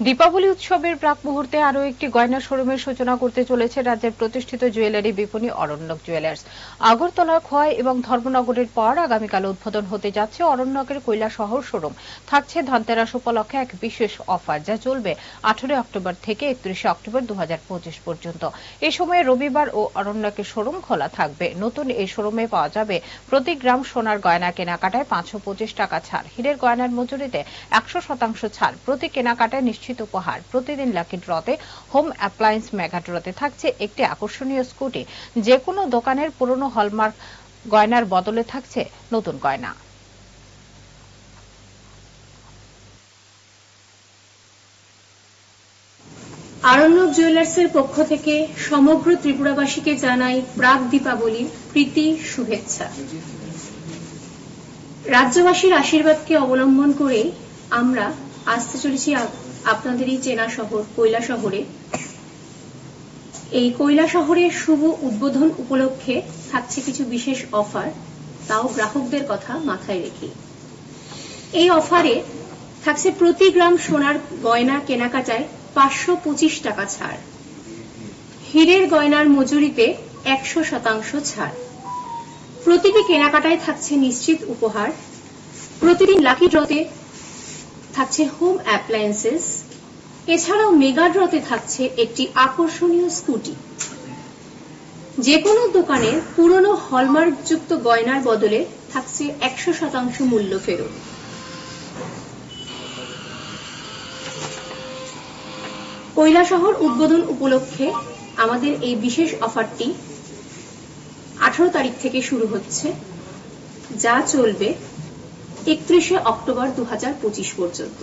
দীপাবলি উৎসবের প্রাক মুহূর্তে আরও একটি গয়না শোরুমের সূচনা করতে চলেছে রাজ্যের প্রতিষ্ঠিত জুয়েলারি বিপণী অরণ্যক জুয়েলার্স। আগরতলার খোয়াই এবং ধর্মনগরের পর আগামীকাল উদ্বোধন হতে যাচ্ছে অরণ্যকের শহর শোরুম। থাকছে ধনতেরাস উপলক্ষে এক বিশেষ অফার যা চলবে আঠারোই অক্টোবর থেকে একত্রিশে অক্টোবর দু হাজার পঁচিশ পর্যন্ত। এই সময়ে রবিবার ও অরণ্যকের শোরুম খোলা থাকবে। নতুন এই শোরুমে পাওয়া যাবে প্রতি গ্রাম সোনার গয়না কেনাকাটায় পাঁচশো পঁচিশ টাকা ছাড়। হীরের গয়নার মজুরিতে একশো শতাংশ ছাড়। প্রতি কেনাকাটায় নিশ্চিত উপহার। প্রতিদিন লাকি ড্রতে হোম অ্যাপ্লায়েন্স মেগা ড্রতে থাকছে একটি আকর্ষণীয় স্কুটি যে কোনো দোকানের পুরনো হলমার্ক গয়নার বদলে থাকছে নতুন গয়না। আরণ্যক জুয়েলার্সের পক্ষ থেকে সমগ্র ত্রিপুরাবাসীকে জানাই প্রাক দীপাবলির প্রীতি, শুভেচ্ছা। রাজ্যবাসীর আশীর্বাদকে অবলম্বন করে আমরা আসতে চলেছি আপনাদেরই চেনা শহর, কৈলা শহরে। এই কৈলা শহরের শুভ উদ্বোধন উপলক্ষে থাকছে কিছু বিশেষ অফার, তাও গ্রাহকদের কথা মাথায় রেখে এই অফারে থাকছে প্রতি গ্রাম সোনার গয়না কেনাকাটায় পাঁচশো পঁচিশ টাকা ছাড়। হীরের গয়নার মজুরিতে একশো শতাংশ ছাড়। প্রতিটি কেনাকাটায় থাকছে নিশ্চিত উপহার। প্রতিদিন লাকি ড্রতে থাকছে হোম অ্যাপ্লায়েন্সেস এছাড়াও মেগা ড্রতে থাকছে একটি আকর্ষণীয় স্কুটি। যে কোনো দোকানের পুরনো হলমার্কযুক্ত গয়নার বদলে থাকছে একশো শতাংশ মূল্য ফেরত। কৈলাসহর উদ্বোধন উপলক্ষে আমাদের এই বিশেষ অফারটি আঠারো তারিখ থেকে শুরু হচ্ছে, যা চলবে একত্রিশে অক্টোবর দু হাজার পঁচিশ পর্যন্ত।